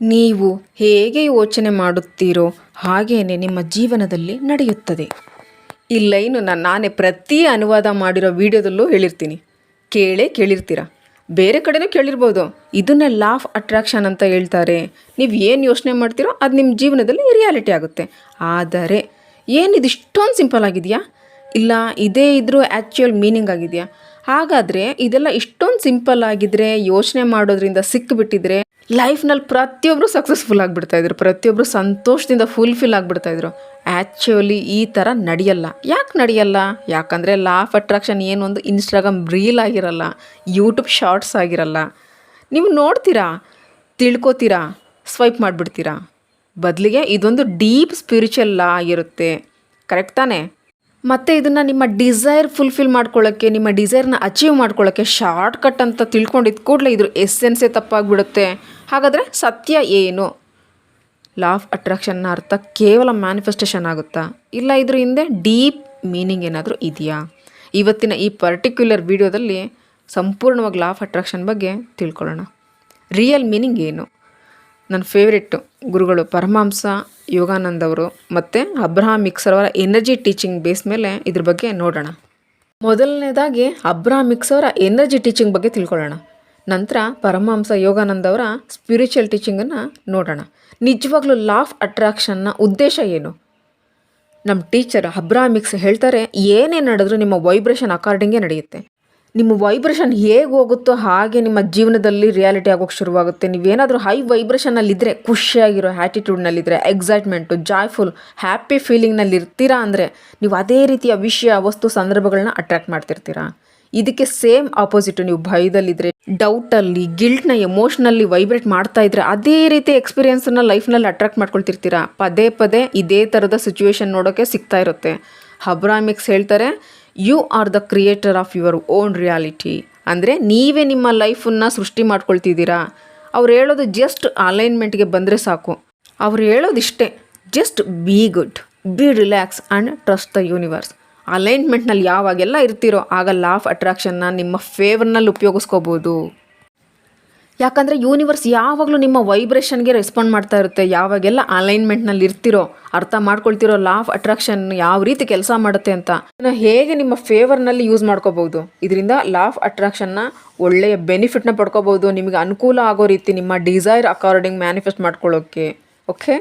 ನೀವು ಹೇಗೆ ಯೋಚನೆ ಮಾಡುತ್ತೀರೋ ಹಾಗೆಯೇ ನಿಮ್ಮ ಜೀವನದಲ್ಲಿ ನಡೆಯುತ್ತದೆ. ಈ ನಾನು ನಾನೇ ಪ್ರತಿ ಅನುವಾದ ಮಾಡಿರೋ ವಿಡಿಯೋದಲ್ಲೂ ಹೇಳಿರ್ತೀನಿ. ಕೇಳೇ ಕೇಳಿರ್ತೀರ? ಬೇರೆ ಕಡೆನೂ ಕೇಳಿರ್ಬೋದು. ಇದನ್ನೇ ಲಾಫ್ ಅಟ್ರಾಕ್ಷನ್ ಅಂತ ಹೇಳ್ತಾರೆ. ನೀವು ಏನು ಯೋಚನೆ ಮಾಡ್ತೀರೋ ಅದು ನಿಮ್ಮ ಜೀವನದಲ್ಲಿ ರಿಯಾಲಿಟಿ ಆಗುತ್ತೆ. ಆದರೆ ಏನಿದು ಇಷ್ಟೊಂದು ಸಿಂಪಲ್ ಆಗಿದೆಯಾ? ಇಲ್ಲ, ಇದೇ ಇದ್ದರೂ ಆ್ಯಕ್ಚುಯಲ್ ಮೀನಿಂಗ್ ಆಗಿದೆಯಾ? ಹಾಗಾದರೆ ಇದೆಲ್ಲ ಇಷ್ಟೊಂದು ಸಿಂಪಲ್ ಆಗಿದ್ದರೆ ಯೋಚನೆ ಮಾಡೋದ್ರಿಂದ ಸಿಕ್ಕಿಬಿಟ್ಟಿದ್ರೆ ಲೈಫ್ನಲ್ಲಿ ಪ್ರತಿಯೊಬ್ಬರು ಸಕ್ಸಸ್ಫುಲ್ ಆಗಿಬಿಡ್ತಾ ಇದ್ರು. ಪ್ರತಿಯೊಬ್ಬರು ಸಂತೋಷದಿಂದ ಫುಲ್ಫಿಲ್ ಆಗಿಬಿಡ್ತಾ ಇದ್ರು. ಆ್ಯಕ್ಚುಲಿ ಈ ಥರ ನಡೆಯಲ್ಲ. ಯಾಕೆ ನಡೆಯಲ್ಲ? ಯಾಕಂದರೆ ಲಾ ಆಫ್ ಅಟ್ರಾಕ್ಷನ್ ಏನು ಒಂದು ಇನ್ಸ್ಟಾಗ್ರಾಮ್ ರೀಲ್ ಆಗಿರಲ್ಲ ಯೂಟ್ಯೂಬ್ ಶಾರ್ಟ್ಸ್ ಆಗಿರಲ್ಲ. ನೀವು ನೋಡ್ತೀರಾ? ತಿಳ್ಕೊತೀರಾ? ಸ್ವೈಪ್ ಮಾಡಿಬಿಡ್ತೀರಾ? ಬದಲಿಗೆ ಇದೊಂದು ಡೀಪ್ ಸ್ಪಿರಿಚುವಲ್ ಲಾ ಆಗಿರುತ್ತೆ. ಕರೆಕ್ಟ್ ತಾನೇ? ಮತ್ತು ಇದನ್ನು ನಿಮ್ಮ ಡಿಸೈರ್ ಫುಲ್ಫಿಲ್ ಮಾಡ್ಕೊಳ್ಳೋಕ್ಕೆ ನಿಮ್ಮ ಡಿಸೈರ್ನ ಅಚೀವ್ ಮಾಡ್ಕೊಳ್ಳೋಕ್ಕೆ ಶಾರ್ಟ್ ಕಟ್ ಅಂತ ತಿಳ್ಕೊಂಡಿದ್ದ ಕೂಡಲೇ ಇದ್ರ. ಎಸ್ಸೆನ್ಸೇ ತಪ್ಪಾಗ್ಬಿಡುತ್ತೆ. ಹಾಗಾದರೆ ಸತ್ಯ ಏನು? ಲಾ ಆಫ್ ಅಟ್ರಾಕ್ಷನ್ನ ಅರ್ಥ ಕೇವಲ ಮ್ಯಾನಿಫೆಸ್ಟೇಷನ್ ಆಗುತ್ತಾ? ಇಲ್ಲ ಇದ್ರ ಹಿಂದೆ ಡೀಪ್ ಮೀನಿಂಗ್ ಏನಾದರೂ ಇದೆಯಾ? ಇವತ್ತಿನ ಈ ಪರ್ಟಿಕ್ಯುಲರ್ ವಿಡಿಯೋದಲ್ಲಿ ಸಂಪೂರ್ಣವಾಗಿ ಲಾ ಆಫ್ ಅಟ್ರಾಕ್ಷನ್ ಬಗ್ಗೆ ತಿಳ್ಕೊಳ್ಳೋಣ. ರಿಯಲ್ ಮೀನಿಂಗ್ ಏನು? ನನ್ನ ಫೇವ್ರೆಟ್ಟು ಗುರುಗಳು ಪರಮಾಂಸ, ಯೋಗಾನಂದ್ ಅವರು ಮತ್ತು ಅಬ್ರಹಾಂ ಮಿಕ್ಸರ್ ಅವರ ಎನರ್ಜಿ ಟೀಚಿಂಗ್ ಬೇಸ್ ಮೇಲೆ ಇದ್ರ ಬಗ್ಗೆ ನೋಡೋಣ. ಮೊದಲನೇದಾಗಿ ಅಬ್ರಹಾಂ ಮಿಕ್ಸ್ ಅವರ ಎನರ್ಜಿ ಟೀಚಿಂಗ್ ಬಗ್ಗೆ ತಿಳ್ಕೊಳ್ಳೋಣ. ನಂತರ ಪರಮಹಂಸ ಯೋಗಾನಂದವರ ಸ್ಪಿರಿಚುವಲ್ ಟೀಚಿಂಗನ್ನು ನೋಡೋಣ. ನಿಜವಾಗ್ಲೂ ಲಾ ಆಫ್ ಅಟ್ರಾಕ್ಷನ್ನ ಉದ್ದೇಶ ಏನು? ನಮ್ಮ ಟೀಚರ್ ಅಬ್ರಾಮಿಕ್ಸ್ ಹೇಳ್ತಾರೆ, ಏನೇ ನಡೆದರೂ ನಿಮ್ಮ ವೈಬ್ರೇಷನ್ ಅಕಾರ್ಡಿಂಗೇ ನಡೆಯುತ್ತೆ. ನಿಮ್ಮ ವೈಬ್ರೇಷನ್ ಹೇಗೆ ಹೋಗುತ್ತೋ ಹಾಗೆ ನಿಮ್ಮ ಜೀವನದಲ್ಲಿ ರಿಯಾಲಿಟಿ ಆಗೋಕ್ಕೆ ಶುರುವಾಗುತ್ತೆ. ನೀವೇನಾದರೂ ಹೈ ವೈಬ್ರೇಷನಲ್ಲಿದ್ದರೆ ಖುಷಿಯಾಗಿರೋ ಆ್ಯಟಿಟ್ಯೂಡ್ನಲ್ಲಿದ್ದರೆ ಎಕ್ಸೈಟ್ಮೆಂಟು ಜಾಯ್ಫುಲ್ ಹ್ಯಾಪಿ ಫೀಲಿಂಗ್ನಲ್ಲಿರ್ತೀರಾ ಅಂದರೆ, ನೀವು ಅದೇ ರೀತಿಯ ವಿಷಯ, ವಸ್ತು, ಸಂದರ್ಭಗಳನ್ನ ಅಟ್ರ್ಯಾಕ್ಟ್ ಮಾಡ್ತಿರ್ತೀರಾ? ಇದಕ್ಕೆ ಸೇಮ್ ಆಪೋಸಿಟ್ ನೀವು ಭಯದಲ್ಲಿದ್ದರೆ ಡೌಟಲ್ಲಿ ಗಿಲ್ಟ್ನ ಎಮೋಷ್ನಲ್ಲಿ ವೈಬ್ರೇಟ್ ಮಾಡ್ತಾ ಇದ್ರೆ ಅದೇ ರೀತಿ ಎಕ್ಸ್ಪೀರಿಯನ್ಸನ್ನ ಲೈಫ್ನಲ್ಲಿ ಅಟ್ರಾಕ್ಟ್ ಮಾಡ್ಕೊಳ್ತಿರ್ತೀರಾ? ಪದೇ ಪದೇ ಇದೇ ಥರದ ಸಿಚುವೇಶನ್ ನೋಡೋಕ್ಕೆ ಸಿಗ್ತಾ ಇರುತ್ತೆ. ಹಬ್ರಾಮಿಕ್ಸ್ ಹೇಳ್ತಾರೆ you are the creator of your own reality ಅಂದರೆ ನೀವೇ ನಿಮ್ಮ ಲೈಫನ್ನು ಸೃಷ್ಟಿ ಮಾಡ್ಕೊಳ್ತಿದ್ದೀರಾ? ಅವ್ರು ಹೇಳೋದು ಜಸ್ಟ್ ಅಲೈನ್ಮೆಂಟ್ಗೆ ಬಂದರೆ ಸಾಕು. ಅವ್ರು ಹೇಳೋದಿಷ್ಟೇ just be good be relax and trust the universe ಅಲೈನ್ಮೆಂಟ್ನಲ್ಲಿ ಯಾವಾಗೆಲ್ಲ ಇರ್ತೀರೋ ಆಗ ಲಾ ಆಫ್ ಅಟ್ರಾಕ್ಷನ್ನ ನಿಮ್ಮ ಫೇವರ್ನಲ್ಲಿ ಉಪಯೋಗಿಸ್ಕೋಬೋದು. ಯಾಕಂದರೆ ಯೂನಿವರ್ಸ್ ಯಾವಾಗಲೂ ನಿಮ್ಮ ವೈಬ್ರೇಷನ್ಗೆ ರೆಸ್ಪಾಂಡ್ ಮಾಡ್ತಾ ಇರುತ್ತೆ. ಯಾವಾಗೆಲ್ಲ ಅಲೈನ್ಮೆಂಟ್ನಲ್ಲಿ ಇರ್ತಿರೋ, ಅರ್ಥ ಮಾಡ್ಕೊಳ್ತಿರೋ ಲಾ ಆಫ್ ಅಟ್ರಾಕ್ಷನ್ ಯಾವ ರೀತಿ ಕೆಲಸ ಮಾಡುತ್ತೆ ಅಂತ ಹೇಗೆ ನಿಮ್ಮ ಫೇವರ್ನಲ್ಲಿ ಯೂಸ್ ಮಾಡ್ಕೋಬೋದು. ಇದರಿಂದ ಲಾ ಆಫ್ ಅಟ್ರಾಕ್ಷನ್ನ ಒಳ್ಳೆಯ ಬೆನಿಫಿಟ್ನ ಪಡ್ಕೋಬೋದು. ನಿಮಗೆ ಅನುಕೂಲ ಆಗೋ ರೀತಿ ನಿಮ್ಮ ಡಿಸೈರ್ ಅಕಾರ್ಡಿಂಗ್ ಮ್ಯಾನಿಫೆಸ್ಟ್ ಮಾಡ್ಕೊಳ್ಳೋಕ್ಕೆ ಓಕೆ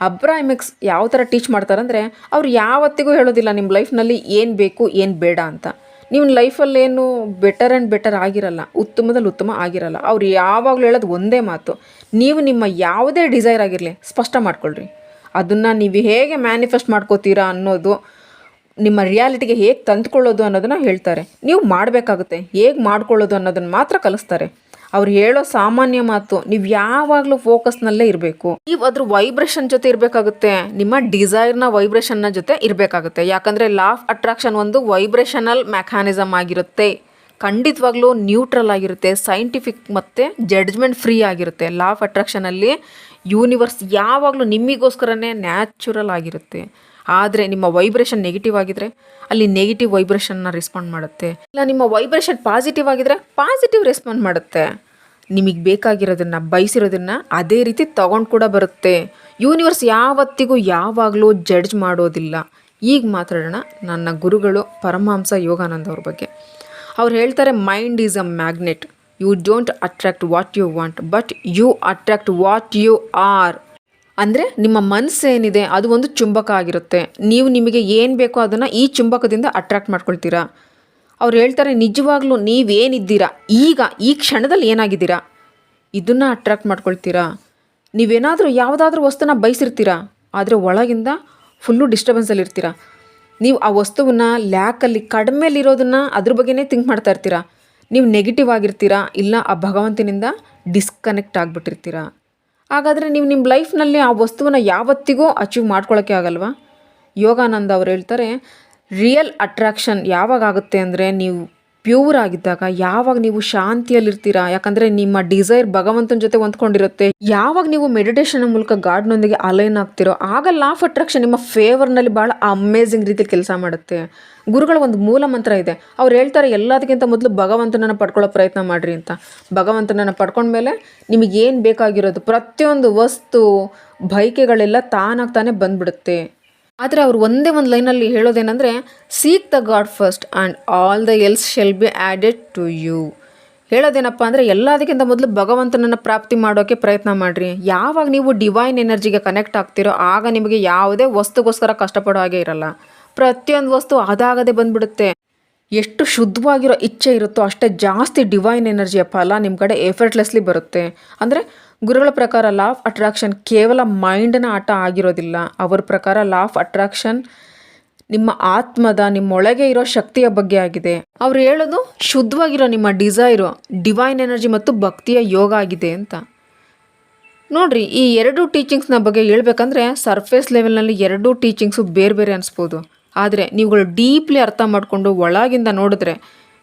ಅಬ್ರಾಮಿಕ್ಸ್ ಯಾವ ಥರ ಟೀಚ್ ಮಾಡ್ತಾರಂದರೆ, ಅವ್ರು ಯಾವತ್ತಿಗೂ ಹೇಳೋದಿಲ್ಲ ನಿಮ್ಮ ಲೈಫ್ನಲ್ಲಿ ಏನು ಬೇಕು, ಏನು ಬೇಡ ಅಂತ. ನೀವು ಲೈಫಲ್ಲೇನು ಬೆಟರ್ ಆ್ಯಂಡ್ ಬೆಟರ್ ಆಗಿರಲ್ಲ, ಉತ್ತಮದಲ್ಲಿ ಉತ್ತಮ ಆಗಿರಲ್ಲ, ಅವ್ರು ಯಾವಾಗಲೂ ಹೇಳೋದು ಒಂದೇ ಮಾತು. ನೀವು ನಿಮ್ಮ ಯಾವುದೇ ಡಿಸೈರ್ ಆಗಿರಲಿ, ಸ್ಪಷ್ಟ ಮಾಡ್ಕೊಳ್ರಿ. ಅದನ್ನು ನೀವು ಹೇಗೆ ಮ್ಯಾನಿಫೆಸ್ಟ್ ಮಾಡ್ಕೋತೀರಾ ಅನ್ನೋದು, ನಿಮ್ಮ ರಿಯಾಲಿಟಿಗೆ ಹೇಗೆ ತಂದುಕೊಳ್ಳೋದು ಅನ್ನೋದನ್ನು ಹೇಳ್ತಾರೆ. ನೀವು ಮಾಡಬೇಕಾಗುತ್ತೆ, ಹೇಗೆ ಮಾಡ್ಕೊಳ್ಳೋದು ಅನ್ನೋದನ್ನು ಮಾತ್ರ ಕಲಿಸ್ತಾರೆ. ಅವ್ರು ಹೇಳೋ ಸಾಮಾನ್ಯ ಮಾತು, ನೀವು ಯಾವಾಗಲೂ ಫೋಕಸ್ನಲ್ಲೇ ಇರಬೇಕು. ನೀವು ಅದ್ರ ವೈಬ್ರೇಷನ್ ಜೊತೆ ಇರಬೇಕಾಗುತ್ತೆ. ನಿಮ್ಮ ಡಿಸೈರ್ನ ವೈಬ್ರೇಷನ್ನ ಜೊತೆ ಇರಬೇಕಾಗುತ್ತೆ. ಯಾಕಂದರೆ ಲಾಫ್ ಅಟ್ರಾಕ್ಷನ್ ಒಂದು ವೈಬ್ರೇಷನಲ್ ಮೆಕ್ಯಾನಿಸಮ್ ಆಗಿರುತ್ತೆ. ಖಂಡಿತವಾಗ್ಲೂ ನ್ಯೂಟ್ರಲ್ ಆಗಿರುತ್ತೆ, ಸೈಂಟಿಫಿಕ್ ಮತ್ತು ಜಡ್ಜ್ಮೆಂಟ್ ಫ್ರೀ ಆಗಿರುತ್ತೆ. ಲಾ ಆಫ್ ಅಟ್ರಾಕ್ಷನಲ್ಲಿ ಯೂನಿವರ್ಸ್ ಯಾವಾಗಲೂ ನಿಮಗೋಸ್ಕರನೇ ನ್ಯಾಚುರಲ್ ಆಗಿರುತ್ತೆ. ಆದರೆ ನಿಮ್ಮ ವೈಬ್ರೇಷನ್ ನೆಗೆಟಿವ್ ಆಗಿದ್ರೆ, ಅಲ್ಲಿ ನೆಗೆಟಿವ್ ವೈಬ್ರೇಷನ್ನ ರೆಸ್ಪಾಂಡ್ ಮಾಡುತ್ತೆ. ಇಲ್ಲ, ನಿಮ್ಮ ವೈಬ್ರೇಷನ್ ಪಾಸಿಟಿವ್ ಆಗಿದ್ರೆ ಪಾಸಿಟಿವ್ ರೆಸ್ಪಾಂಡ್ ಮಾಡುತ್ತೆ. ನಿಮಗೆ ಬೇಕಾಗಿರೋದನ್ನು ಬಯಸಿರೋದನ್ನು ಅದೇ ರೀತಿ ತಗೊಂಡು ಕೂಡ ಬರುತ್ತೆ. ಯೂನಿವರ್ಸ್ ಯಾವತ್ತಿಗೂ ಯಾವಾಗಲೂ ಜಡ್ಜ್ ಮಾಡೋದಿಲ್ಲ. ಈಗ ಮಾತಾಡೋಣ ನನ್ನ ಗುರುಗಳು ಪರಮಹಂಸ ಯೋಗಾನಂದ ಅವ್ರ ಬಗ್ಗೆ. ಅವ್ರು ಹೇಳ್ತಾರೆ mind is a magnet you don't attract what you want but you attract what you are ಅಂದರೆ ನಿಮ್ಮ ಮನಸ್ಸೇನಿದೆ ಅದು ಒಂದು ಚುಂಬಕ ಆಗಿರುತ್ತೆ. ನೀವು ನಿಮಗೆ ಏನು ಬೇಕೋ ಅದನ್ನು ಈ ಚುಂಬಕದಿಂದ ಅಟ್ರ್ಯಾಕ್ಟ್ ಮಾಡ್ಕೊಳ್ತೀರಾ. ಅವ್ರು ಹೇಳ್ತಾರೆ, ನಿಜವಾಗ್ಲೂ ನೀವೇನಿದ್ದೀರಾ? ಈಗ, ಈ ಕ್ಷಣದಲ್ಲಿ ಏನಾಗಿದ್ದೀರಾ? ಇದನ್ನು ಅಟ್ರಾಕ್ಟ್ ಮಾಡ್ಕೊಳ್ತೀರಾ? ನೀವೇನಾದರೂ ಯಾವುದಾದ್ರೂ ವಸ್ತುನ ಬಯಸಿರ್ತೀರಾ ಆದರೆ ಒಳಗಿಂದ ಫುಲ್ಲು ಡಿಸ್ಟರ್ಬೆನ್ಸಲ್ಲಿ ಇರ್ತೀರಾ? ನೀವು ಆ ವಸ್ತುವನ್ನು ಲ್ಯಾಕಲ್ಲಿ ಕಡಿಮೆಲಿರೋದನ್ನು ಅದ್ರ ಬಗ್ಗೆನೇ ಥಿಂಕ್ ಮಾಡ್ತಾ ಇರ್ತೀರಾ? ನೀವು ನೆಗೆಟಿವ್ ಆಗಿರ್ತೀರಾ? ಇಲ್ಲ, ಆ ಭಗವಂತನಿಂದ ಡಿಸ್ಕನೆಕ್ಟ್ ಆಗಿಬಿಟ್ಟಿರ್ತೀರಾ? ಹಾಗಾದರೆ ನೀವು ನಿಮ್ಮ ಲೈಫ್ನಲ್ಲಿ ಆ ವಸ್ತುವನ್ನು ಯಾವತ್ತಿಗೂ ಅಚೀವ್ ಮಾಡ್ಕೊಳ್ಳೋಕ್ಕೆ ಆಗಲ್ವಾ? ಯೋಗಾನಂದ ಅವ್ರು ಹೇಳ್ತಾರೆ ರಿಯಲ್ ಅಟ್ರಾಕ್ಷನ್ ಯಾವಾಗ ಆಗುತ್ತೆ ಅಂದರೆ ನೀವು ಪ್ಯೂರ್ ಆಗಿದ್ದಾಗ ಯಾವಾಗ ನೀವು ಶಾಂತಿಯಲ್ಲಿರ್ತೀರಾ? ಯಾಕಂದರೆ ನಿಮ್ಮ ಡಿಸೈರ್ ಭಗವಂತನ ಜೊತೆ ಹೊಂದ್ಕೊಂಡಿರುತ್ತೆ. ಯಾವಾಗ ನೀವು ಮೆಡಿಟೇಷನ್ ಮೂಲಕ ಗಾಡ್ನೊಂದಿಗೆ ಅಲೈನ್ ಆಗ್ತಿರೋ, ಆಗ ಲಾ ಆಫ್ ಅಟ್ರಾಕ್ಷನ್ ನಿಮ್ಮ ಫೇವರ್ನಲ್ಲಿ ಭಾಳ ಅಮೇಝಿಂಗ್ ರೀತಿಯಲ್ಲಿ ಕೆಲಸ ಮಾಡುತ್ತೆ. ಗುರುಗಳ ಒಂದು ಮೂಲ ಮಂತ್ರ ಇದೆ. ಅವ್ರು ಹೇಳ್ತಾರೆ, ಎಲ್ಲದಕ್ಕಿಂತ ಮೊದಲು ಭಗವಂತನನ್ನು ಪಡ್ಕೊಳ್ಳೋ ಪ್ರಯತ್ನ ಮಾಡಿರಿ ಅಂತ. ಭಗವಂತನನ್ನು ಪಡ್ಕೊಂಡ್ಮೇಲೆ ನಿಮಗೇನು ಬೇಕಾಗಿರೋದು? ಪ್ರತಿಯೊಂದು ವಸ್ತು ಬೈಕೆಗಳೆಲ್ಲ ತಾನಾಗ್ತಾನೆ ಬಂದ್ಬಿಡುತ್ತೆ. ಆದರೆ ಅವ್ರು ಒಂದೇ ಒಂದು ಲೈನಲ್ಲಿ ಹೇಳೋದೇನೆಂದರೆ seek the God first and all the else shall be added to you ಹೇಳೋದೇನಪ್ಪ ಅಂದರೆ, ಎಲ್ಲದಕ್ಕಿಂತ ಮೊದಲು ಭಗವಂತನನ್ನು ಪ್ರಾಪ್ತಿ ಮಾಡೋಕ್ಕೆ ಪ್ರಯತ್ನ ಮಾಡಿರಿ. ಯಾವಾಗ ನೀವು ಡಿವೈನ್ ಎನರ್ಜಿಗೆ ಕನೆಕ್ಟ್ ಆಗ್ತಿರೋ, ಆಗ ನಿಮಗೆ ಯಾವುದೇ ವಸ್ತುಗೋಸ್ಕರ ಕಷ್ಟಪಡೋ ಹಾಗೆ ಇರಲ್ಲ. ಪ್ರತಿಯೊಂದು ವಸ್ತು ಅದಾಗದೆ ಬಂದ್ಬಿಡುತ್ತೆ. ಎಷ್ಟು ಶುದ್ಧವಾಗಿರೋ ಇಚ್ಛೆ ಇರುತ್ತೋ ಅಷ್ಟೇ ಜಾಸ್ತಿ ಡಿವೈನ್ ಎನರ್ಜಿಯ ಫಲ ನಿಮ್ಮ ಕಡೆ ಎಫರ್ಟ್ಲೆಸ್ಲಿ ಬರುತ್ತೆ. ಅಂದರೆ ಗುರುಗಳ ಪ್ರಕಾರ ಲಾ ಆಫ್ ಅಟ್ರಾಕ್ಷನ್ ಕೇವಲ ಮೈಂಡ್ನ ಆಟ ಆಗಿರೋದಿಲ್ಲ. ಅವರ ಪ್ರಕಾರ ಲಾ ಆಫ್ ಅಟ್ರಾಕ್ಷನ್ ನಿಮ್ಮ ಆತ್ಮದ ನಿಮ್ಮೊಳಗೆ ಇರೋ ಶಕ್ತಿಯ ಬಗ್ಗೆ ಆಗಿದೆ. ಅವ್ರು ಹೇಳೋದು ಶುದ್ಧವಾಗಿರೋ ನಿಮ್ಮ ಡಿಸೈರು ಡಿವೈನ್ ಎನರ್ಜಿ ಮತ್ತು ಭಕ್ತಿಯ ಯೋಗ ಆಗಿದೆ ಅಂತ. ನೋಡ್ರಿ, ಈ ಎರಡು ಟೀಚಿಂಗ್ಸ್ನ ಬಗ್ಗೆ ಹೇಳ್ಬೇಕಂದ್ರೆ ಸರ್ಫೇಸ್ ಲೆವೆಲ್ನಲ್ಲಿ ಎರಡೂ ಟೀಚಿಂಗ್ಸು ಬೇರೆ ಬೇರೆ ಅನಿಸ್ಬೋದು. ಆದರೆ ನೀವುಗಳು ಡೀಪ್ಲಿ ಅರ್ಥ ಮಾಡಿಕೊಂಡು ಒಳಗಿಂದ ನೋಡಿದ್ರೆ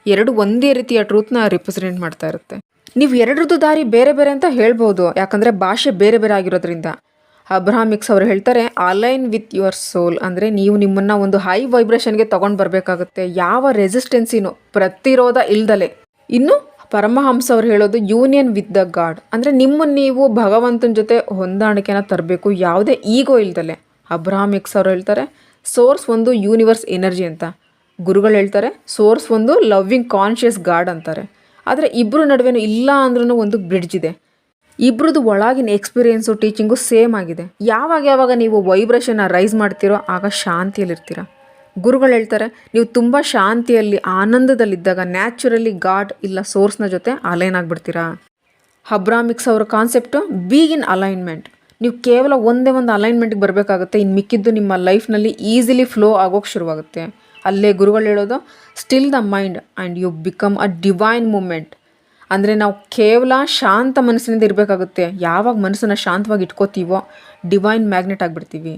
ಎರಡು ಒಂದೇ ರೀತಿಯ ಟ್ರೂತ್ನ ರಿಪ್ರೆಸೆಂಟ್ ಮಾಡ್ತಾ ಇರುತ್ತೆ. ನೀವು ಎರಡರದ್ದು ದಾರಿ ಬೇರೆ ಬೇರೆ ಅಂತ ಹೇಳ್ಬೋದು, ಯಾಕಂದರೆ ಭಾಷೆ ಬೇರೆ ಬೇರೆ ಆಗಿರೋದ್ರಿಂದ. ಅಬ್ರಾಮಿಕ್ಸ್ ಅವರು ಹೇಳ್ತಾರೆ ಅಲೈನ್ ವಿತ್ ಯುವರ್ ಸೋಲ್ ಅಂದರೆ ನೀವು ನಿಮ್ಮನ್ನು ಒಂದು ಹೈ ವೈಬ್ರೇಷನ್ಗೆ ತೊಗೊಂಡು ಬರಬೇಕಾಗುತ್ತೆ. ಯಾವ ರೆಸಿಸ್ಟೆನ್ಸಿನೂ ಪ್ರತಿರೋಧ ಇಲ್ದಲೆ. ಇನ್ನು ಪರಮಹಂಸ ಅವರು ಹೇಳೋದು ಯೂನಿಯನ್ ವಿತ್ ದ ಗಾಡ್ ಅಂದರೆ ನಿಮ್ಮನ್ನು ನೀವು ಭಗವಂತನ ಜೊತೆ ಹೊಂದಾಣಿಕೆನ ತರಬೇಕು, ಯಾವುದೇ ಈಗೋ ಇಲ್ದಲೆ. ಅಬ್ರಾಮಿಕ್ಸ್ ಅವರು ಹೇಳ್ತಾರೆ ಸೋರ್ಸ್ ಒಂದು ಯೂನಿವರ್ಸ್ ಎನರ್ಜಿ ಅಂತ. ಗುರುಗಳು ಹೇಳ್ತಾರೆ, ಸೋರ್ಸ್ ಒಂದು ಲವ್ವಿಂಗ್ ಕಾನ್ಷಿಯಸ್ ಗಾಡ್ ಅಂತಾರೆ. ಆದರೆ ಇಬ್ಬರ ನಡುವೆನೂ ಇಲ್ಲ ಅಂದ್ರೂ ಒಂದು ಬ್ರಿಡ್ಜ್ ಇದೆ. ಇಬ್ಬರದ್ದು ಒಳಗಿನ ಎಕ್ಸ್ಪೀರಿಯೆನ್ಸು, ಟೀಚಿಂಗು ಸೇಮ್ ಆಗಿದೆ. ಯಾವಾಗ ಯಾವಾಗ ನೀವು ವೈಬ್ರೇಷನ್ನ ರೈಸ್ ಮಾಡ್ತೀರೋ ಆಗ ಶಾಂತಿಯಲ್ಲಿರ್ತೀರ. ಗುರುಗಳು ಹೇಳ್ತಾರೆ, ನೀವು ತುಂಬ ಶಾಂತಿಯಲ್ಲಿ, ಆನಂದದಲ್ಲಿದ್ದಾಗ ನ್ಯಾಚುರಲಿ ಗಾಡ್ ಇಲ್ಲ ಸೋರ್ಸ್ನ ಜೊತೆ ಅಲೈನ್ ಆಗಿಬಿಡ್ತೀರಾ. ಹಬ್ರಾಮಿಕ್ಸ್ ಅವರ ಕಾನ್ಸೆಪ್ಟು ಬೀಗಿನ್ ಅಲೈನ್ಮೆಂಟ್. ನೀವು ಕೇವಲ ಒಂದೇ ಒಂದು ಅಲೈನ್ಮೆಂಟ್ಗೆ ಬರಬೇಕಾಗುತ್ತೆ. ಇನ್ನು ಮಿಕ್ಕಿದ್ದು ನಿಮ್ಮ ಲೈಫ್ನಲ್ಲಿ ಈಸಿಲಿ ಫ್ಲೋ ಆಗೋಕ್ಕೆ ಶುರುವಾಗುತ್ತೆ. ಅಲ್ಲೇ ಗುರುಗಳು ಹೇಳೋದು still the mind and you become a divine moment ಅಂದರೆ ನಾವು ಕೇವಲ ಶಾಂತ ಮನಸ್ಸಿನಿಂದ ಇರಬೇಕಾಗುತ್ತೆ. ಯಾವಾಗ ಮನಸ್ಸನ್ನು ಶಾಂತವಾಗಿ ಇಟ್ಕೋತೀವೋ ಡಿವೈನ್ ಮ್ಯಾಗ್ನೆಟ್ ಆಗಿಬಿಡ್ತೀವಿ.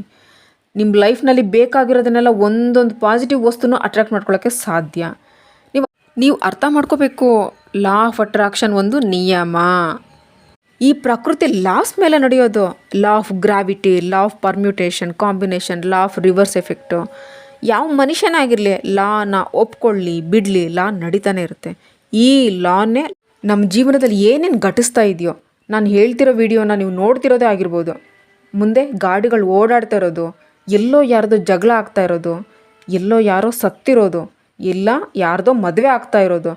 ನಿಮ್ಮ ಲೈಫ್ನಲ್ಲಿ ಬೇಕಾಗಿರೋದನ್ನೆಲ್ಲ ಒಂದೊಂದು ಪಾಸಿಟಿವ್ ವಸ್ತುನೂ ಅಟ್ರಾಕ್ಟ್ ಮಾಡ್ಕೊಳ್ಳೋಕ್ಕೆ ಸಾಧ್ಯ. ನೀವು ನೀವು ಅರ್ಥ ಮಾಡ್ಕೋಬೇಕು. ಲಾ ಆಫ್ ಅಟ್ರಾಕ್ಷನ್ ಒಂದು ನಿಯಮ. ಈ ಪ್ರಕೃತಿ ಲಾಸ್ ಮೇಲೆ ನಡೆಯೋದು. Law of gravity law of permutation combination law of reverse effect ಯಾವ ಮನುಷ್ಯನಾಗಿರಲಿ ಲಾನ ಒಪ್ಕೊಳ್ಳಿ, ಬಿಡಲಿ ಲಾ ನಡೀತಾನೆ ಇರುತ್ತೆ. ಈ ಲಾನೇ ನಮ್ಮ ಜೀವನದಲ್ಲಿ ಏನೇನು ಘಟಿಸ್ತಾ ಇದೆಯೋ, ನಾನು ಹೇಳ್ತಿರೋ ವಿಡಿಯೋನ ನೀವು ನೋಡ್ತಿರೋದೇ ಆಗಿರ್ಬೋದು. ಮುಂದೆ ಗಾಡಿಗಳು ಓಡಾಡ್ತಾ ಇರೋದು, ಎಲ್ಲೋ ಯಾರ್ದೋ ಜಗಳ ಆಗ್ತಾ ಇರೋದು, ಎಲ್ಲೋ ಯಾರೋ ಸತ್ತಿರೋದು, ಇಲ್ಲ ಯಾರ್ದೋ ಮದುವೆ ಆಗ್ತಾ ಇರೋದು,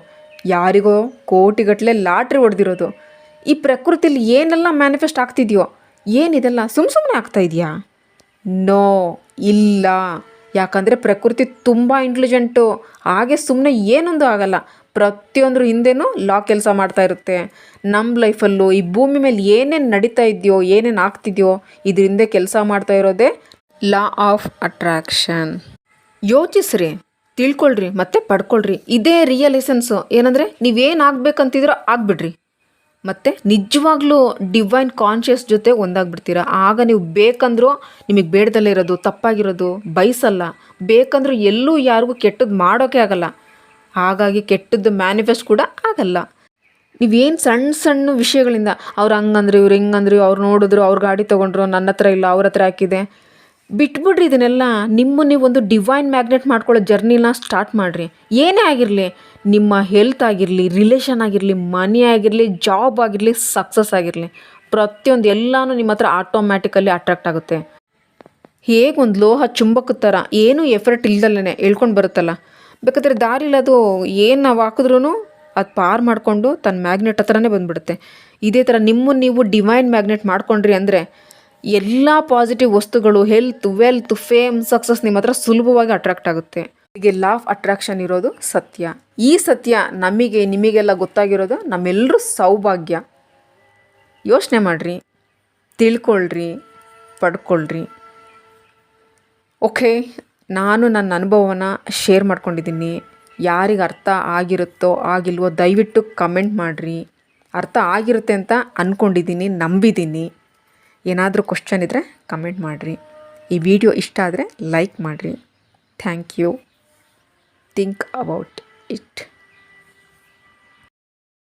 ಯಾರಿಗೋ ಕೋಟಿಗಟ್ಟಲೆ ಲಾಟ್ರಿ ಹೊಡೆದಿರೋದು ಈ ಪ್ರಕೃತಿಲಿ ಏನೆಲ್ಲ ಮ್ಯಾನಿಫೆಸ್ಟ್ ಆಗ್ತಿದೆಯೋ ಏನಿದೆಲ್ಲ ಸುಮ್ಮ ಸುಮ್ಮನೆ ಆಗ್ತಾ ಇದೆಯಾ? ನೋ, ಇಲ್ಲ. ಯಾಕಂದರೆ ಪ್ರಕೃತಿ ತುಂಬ ಇಂಟೆಲಿಜೆಂಟು ಹಾಗೆ ಸುಮ್ಮನೆ ಏನೊಂದು ಆಗಲ್ಲ. ಪ್ರತಿಯೊಂದ್ರ ಹಿಂದೆನೂ ಲಾ ಕೆಲಸ ಮಾಡ್ತಾ ಇರುತ್ತೆ. ನಮ್ಮ ಲೈಫಲ್ಲೂ ಈ ಭೂಮಿ ಮೇಲೆ ಏನೇನು ನಡೀತಾ ಇದೆಯೋ, ಏನೇನು ಆಗ್ತಿದೆಯೋ ಇದ್ರ ಕೆಲಸ ಮಾಡ್ತಾ ಇರೋದೇ ಲಾ ಆಫ್ ಅಟ್ರಾಕ್ಷನ್ ಯೋಚಿಸ್ರಿ, ತಿಳ್ಕೊಳ್ರಿ, ಮತ್ತೆ ಪಡ್ಕೊಳ್ರಿ. ಇದೇ ರಿಯಲ್ ಎಸೆನ್ಸು ಏನಂದರೆ ನೀವೇನು ಆಗ್ಬೇಕಂತಿದ್ರೋ ಆಗ್ಬಿಡ್ರಿ. ಮತ್ತು ನಿಜವಾಗ್ಲೂ ಡಿವೈನ್ ಕಾನ್ಷಿಯಸ್ ಜೊತೆ ಒಂದಾಗ್ಬಿಡ್ತೀರ? ಆಗ ನೀವು ಬೇಕಂದ್ರೂ ನಿಮಗೆ ಬೇಡದಲ್ಲೇ ಇರೋದು, ತಪ್ಪಾಗಿರೋದು ಬಯಸಲ್ಲ. ಬೇಕಂದ್ರೂ ಎಲ್ಲೂ ಯಾರಿಗೂ ಕೆಟ್ಟದ್ದು ಮಾಡೋಕ್ಕೆ ಆಗಲ್ಲ. ಹಾಗಾಗಿ ಕೆಟ್ಟದ್ದು ಮ್ಯಾನಿಫೆಸ್ಟ್ ಕೂಡ ಆಗಲ್ಲ. ನೀವೇನು ಸಣ್ಣ ಸಣ್ಣ ವಿಷಯಗಳಿಂದ, ಅವ್ರು ಹಂಗಂದ್ರೆ, ಇವ್ರು ಹಿಂಗಂದ್ರು, ಅವ್ರು ನೋಡಿದ್ರು, ಅವ್ರ ಗಾಡಿ ತೊಗೊಂಡ್ರು ನನ್ನ ಹತ್ರ ಇಲ್ಲ, ಅವ್ರ ಹತ್ರ ಹಾಕಿದೆ ಬಿಟ್ಬಿಡ್ರಿ ಇದನ್ನೆಲ್ಲ. ನಿಮ್ಮ ನೀವು ಒಂದು ಡಿವೈನ್ ಮ್ಯಾಗ್ನೆಟ್ ಮಾಡ್ಕೊಳ್ಳೋ ಜರ್ನಿನ ಸ್ಟಾರ್ಟ್ ಮಾಡಿರಿ. ಏನೇ ಆಗಿರಲಿ, ನಿಮ್ಮ ಹೆಲ್ತ್ ಆಗಿರಲಿ ರಿಲೇಷನ್ ಆಗಿರಲಿ ಮನಿ ಆಗಿರಲಿ ಜಾಬ್ ಆಗಿರಲಿ ಸಕ್ಸಸ್ ಆಗಿರಲಿ, ಪ್ರತಿಯೊಂದು ಎಲ್ಲನೂ ನಿಮ್ಮ ಹತ್ರ ಆಟೋಮ್ಯಾಟಿಕಲ್ಲಿ ಅಟ್ರಾಕ್ಟ್ ಆಗುತ್ತೆ. ಹೇಗೆ ಒಂದು ಲೋಹ ಚುಂಬಕ ಥರ ಏನೂ ಎಫರ್ಟ್ ಇಲ್ದಲ್ಲೇ ಹೇಳ್ಕೊಂಡು ಬರುತ್ತಲ್ಲ. ಬೇಕಾದ್ರೆ ದಾರಿಲಿ ಅದು ಏನು ನಾವು ಹಾಕಿದ್ರೂ ಅದು ಪಾರ್ ಮಾಡಿಕೊಂಡು ತನ್ನ ಮ್ಯಾಗ್ನೆಟ್ ಹತ್ರನೇ ಬಂದುಬಿಡುತ್ತೆ. ಇದೇ ಥರ ನಿಮ್ಮನ್ನು ನೀವು ಡಿವೈನ್ ಮ್ಯಾಗ್ನೆಟ್ ಮಾಡ್ಕೊಂಡ್ರಿ ಅಂದರೆ ಎಲ್ಲ ಪಾಸಿಟಿವ್ ವಸ್ತುಗಳು ಹೆಲ್ತ್ ವೆಲ್ತ್ ಫೇಮ್ ಸಕ್ಸಸ್ ನಿಮ್ಮ ಹತ್ರ ಸುಲಭವಾಗಿ ಅಟ್ರಾಕ್ಟ್ ಆಗುತ್ತೆ. ಹೀಗೆ ಲಾ ಆಫ್ ಅಟ್ರಾಕ್ಷನ್ ಇರೋದು ಸತ್ಯ. ಈ ಸತ್ಯ ನಮಗೆ, ನಿಮಗೆಲ್ಲ ಗೊತ್ತಾಗಿರೋದು ನಮ್ಮೆಲ್ಲರೂ ಸೌಭಾಗ್ಯ. ಯೋಚನೆ ಮಾಡಿರಿ, ತಿಳ್ಕೊಳ್ರಿ, ಪಡ್ಕೊಳ್ರಿ. ಓಕೆ ನಾನು ನನ್ನ ಅನುಭವನ ಶೇರ್ ಮಾಡ್ಕೊಂಡಿದ್ದೀನಿ. ಯಾರಿಗೆ ಅರ್ಥ ಆಗಿರುತ್ತೋ, ಆಗಿಲ್ವೋ ದಯವಿಟ್ಟು ಕಮೆಂಟ್ ಮಾಡಿರಿ. ಅರ್ಥ ಆಗಿರುತ್ತೆ ಅಂತ ಅಂದ್ಕೊಂಡಿದ್ದೀನಿ ನಂಬಿದ್ದೀನಿ. ಏನಾದರೂ ಕ್ವಶನ್ ಇದ್ದರೆ ಕಮೆಂಟ್ ಮಾಡಿರಿ. ಈ ವಿಡಿಯೋ ಇಷ್ಟ ಆದರೆ ಲೈಕ್ ಮಾಡಿರಿ. Thank you think about it